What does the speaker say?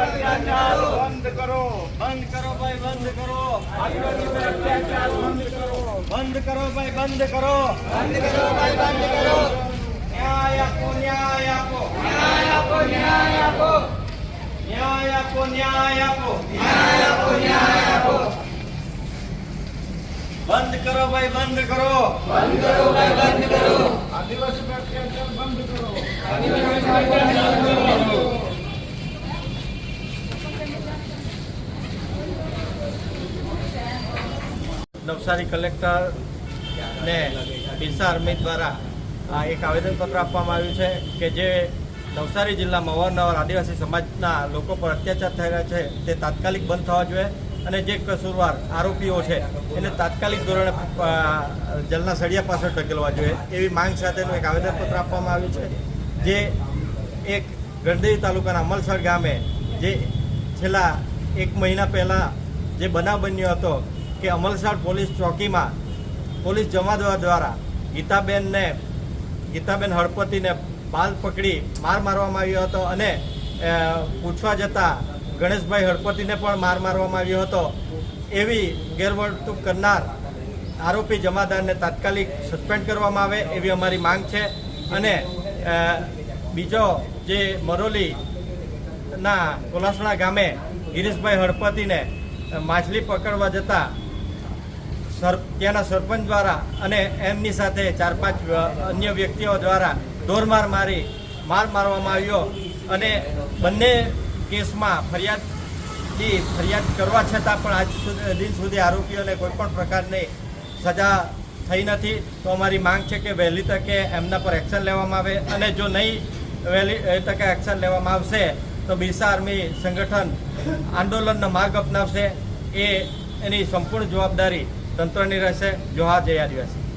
બંધ કરો. બંધ કરો ભાઈ બંધ કરો. બંધ કરો ભાઈ બંધ કરો. બંધ કરો ભાઈ બંધ કરો ન્યાય આપો ન્યાય આપો ન્યાય આપો ન્યાય આપો ન્યાય આપો ન્યાય આપો ન્યાય આપો ન્યાય આપો બંધ કરો ભાઈ બંધ કરો બંધ કરો ભાઈ બંધ કરો આદિવાસી બંધ કરો આદિવાસી નવસારી કલેક્ટર ને પિરસા આર્મી દ્વારા આ એક આવેદનપત્ર આપવામાં આવ્યું છે કે જે નવસારી જિલ્લામાં અવારનવાર આદિવાસી સમાજના લોકો પર અત્યાચાર થઈ રહ્યા છે, તે તાત્કાલિક બંધ થવા જોઈએ અને જે કસૂરવાર આરોપીઓ છે, એને તાત્કાલિક ધોરણે જેલના સળિયા પાછળ ઢકેલવા જોઈએ એવી માંગ સાથેનું એક આવેદનપત્ર આપવામાં આવ્યું છે, જે એક ગણદેવી તાલુકાના અમલસર ગામે જે છેલ્લા એક મહિના પહેલાં જે બનાવ બન્યો હતો કે અમલસાડ પોલીસ ચોકીમાં પોલીસ જમાદવા દ્વારા ગીતાબેનને, ગીતાબેન હળપતિને બાલ પકડી માર મારવામાં આવ્યો હતો અને પૂછવા જતાં ગણેશભાઈ હળપતિને પણ માર મારવામાં આવ્યો હતો. એવી ગેરવર્તણૂક કરનાર આરોપી જમાદારને તાત્કાલિક સસ્પેન્ડ કરવામાં આવે એવી અમારી માંગ છે. અને બીજો જે મરોલીના કોલાસણા ગામે ગિરીશભાઈ હળપતિને માછલી પકડવા જતા સર, ત્યાંના સરપંચ દ્વારા અને એમની સાથે ચાર પાંચ અન્ય વ્યક્તિઓ દ્વારા ઢોરમાર મારી, માર મારવામાં આવ્યો અને બંને કેસમાં ફરિયાદથી ફરિયાદ કરવા છતાં પણ આજ દિન સુધી આરોપીઓને કોઈપણ પ્રકારની સજા થઈ નથી. તો અમારી માંગ છે કે વહેલી તકે એમના પર એક્શન લેવામાં આવે અને જો નહીં વહેલી તકે એક્શન લેવામાં આવશે, તો બિરસા આર્મી સંગઠન આંદોલનનો માર્ગ અપનાવશે. એ એની સંપૂર્ણ જવાબદારી તંત્રની રહેશે જોહાર જય આદિવાસી.